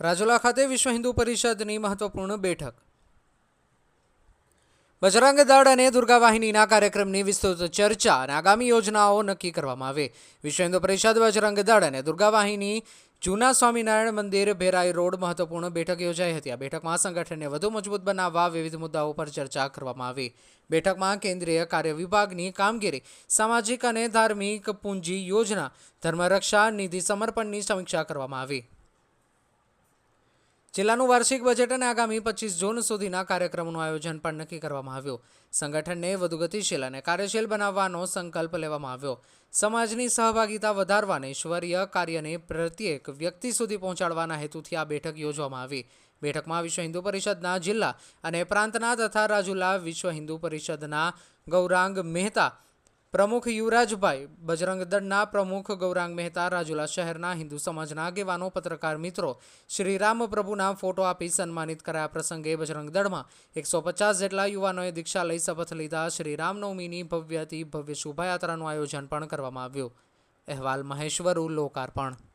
રાજુલા ખાતે વિશ્વ હિન્દુ પરિષદની મહત્વપૂર્ણ બેઠક. બજરંગ દળ અને દુર્ગા વાહિનીના કાર્યક્રમની વિસ્તૃત ચર્ચા અને આગામી યોજનાઓ નક્કી કરવામાં આવે. વિશ્વ હિન્દુ પરિષદ, બજરંગ દળ અને દુર્ગા વાહિની જૂના સ્વામિનારાયણ મંદિર, ભેરાઈ રોડ મહત્વપૂર્ણ બેઠક યોજાઈ હતી. આ બેઠકમાં સંગઠનને વધુ મજબૂત બનાવવા વિવિધ મુદ્દાઓ પર ચર્ચા કરવામાં આવી. બેઠકમાં કેન્દ્રીય કાર્ય વિભાગની કામગીરી, સામાજિક અને ધાર્મિક પૂંજી યોજના, ધર્મરક્ષા, નિધિ સમર્પણની સમીક્ષા કરવામાં આવી. જિલ્લાનું વાર્ષિક બજેટ અને આગામી પચીસ જૂન સુધીના કાર્યક્રમોનું આયોજન પણ નક્કી કરવામાં આવ્યું. સંગઠનને વધુ ગતિશીલ અને કાર્યશીલ બનાવવાનો સંકલ્પ લેવામાં આવ્યો. સમાજની સહભાગિતા વધારવા અને ઈશ્વરીય કાર્યને પ્રત્યેક વ્યક્તિ સુધી પહોંચાડવાના હેતુથી આ બેઠક યોજવામાં આવી. બેઠકમાં વિશ્વ હિન્દુ પરિષદના જિલ્લા અને પ્રાંતના તથા રાજુલા વિશ્વ હિન્દુ પરિષદના ગૌરાંગ મહેતા પ્રમુખ યુવરાજભાઈ બજરંગ દળના પ્રમુખ ગૌરાંગ મહેતા રાજુલા શહેરના હિન્દુ સમાજના આગેવાનો, પત્રકાર મિત્રો શ્રી રામ પ્રભુના ફોટો આપી સન્માનિત કરાયા પ્રસંગે બજરંગ દળમાં એકસો પચાસ જેટલા યુવાનોએ દીક્ષા લઈ શપથ લીધા. શ્રી રામનવમીની ભવ્યથી ભવ્ય શોભાયાત્રાનું આયોજન પણ કરવામાં આવ્યું. અહેવાલ મહેશ્વરુ, લોકાર્પણ.